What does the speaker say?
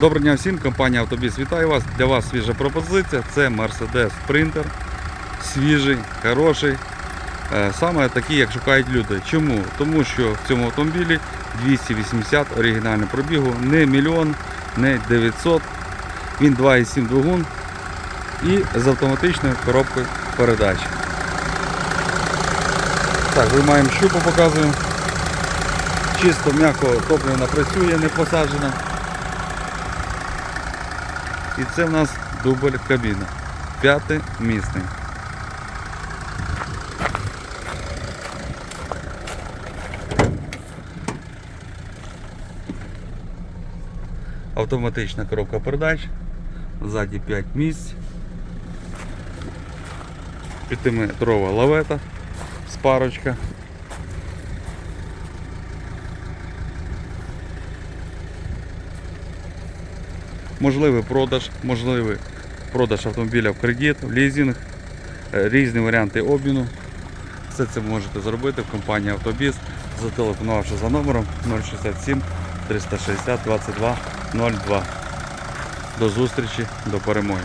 Доброго дня всім, компанія Автобіс вітає вас. Для вас свіжа пропозиція. Це Mercedes Sprinter. Свіжий, хороший. Е, Саме такий, як шукають люди. Чому? Тому що в цьому автомобілі 280 оригінального пробігу, не мільйон, не 900. Він 2,7 двигун і з автоматичною коробкою передач. Так, виймаємо щупу, показуємо. Чисто м'яко топлива працює, не посаджена. І це в нас дубль кабіна. П'ятий місний. Автоматична коробка передач. Ззаді 5 місць. П'ятиметрова лавета з можливий продаж, можливий продаж автомобіля в кредит, в лізинг, е, різні варіанти обміну. Все це ви можете зробити в компанії Автобіс, зателефонувавши за номером 067 360 22 02. До зустрічі, до перемоги.